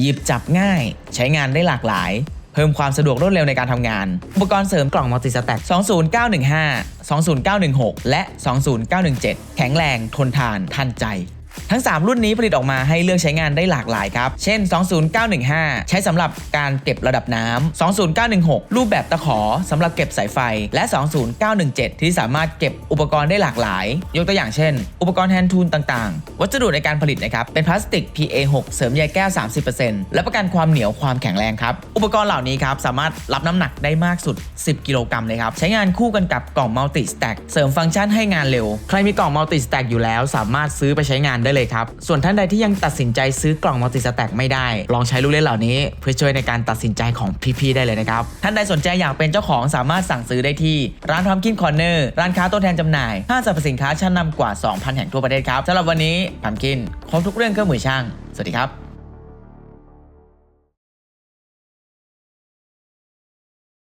หยิบจับง่าย ใช้งานได้หลากหลาย เพิ่มความสะดวกรวดเร็วในการทำงาน อุปกรณ์เสริมกล่องมัลติสแต็ก20915 20916 และ 20917 แข็งแรง ทนทาน ทันใจ ทั้ง 3 รุ่นนี้ผลิตออกมาให้เลือกใช้งานได้หลากหลายครับ เช่น 20915 ใช้สำหรับการเก็บระดับน้ำ20916 รูปแบบตะขอสำหรับเก็บสายไฟ และ 20917 ที่สามารถเก็บอุปกรณ์ได้หลากหลาย ยกตัวอย่างเช่น อุปกรณ์แฮนด์ทูลต่างๆ วัสดุในการผลิตนะครับ เป็นพลาสติก PA6 เสริมใยแก้ว 30%และประกันความเหนียวความแข็งแรงครับ อุปกรณ์เหล่านี้ครับสามารถรับน้ำหนักได้มากสุด 10 กิโลกรัมเลยครับ ใช้งานคู่กันกับกล่องมัลติสแต็กเสริมฟังก์ชันให้งานเร็ว ใครมีกล่องมัลติสแต็กอยู่แล้ว สามารถซื้อไปใช้งานได้เลยครับ ส่วนท่านใดที่ยังตัดสินใจซื้อกล่องมัลติสแต็กไม่ได้ ลองใช้ลูกเล่นเหล่านี้ เพื่อช่วยในการตัดสินใจของพี่ๆได้เลยนะครับ ท่านใดสนใจอยากเป็นเจ้าของสามารถสั่งซื้อได้ที่ ร้านทอมกินคอร์เนอร์ร้านค้าตัวแทนจำหน่ายห้างสรรพสินค้าชั้นนำกว่า 2,000 แห่งทั่วประเทศครับสำหรับวันนี้พัมกินครบทุกเรื่องเครื่องมือช่างสวัสดีครับ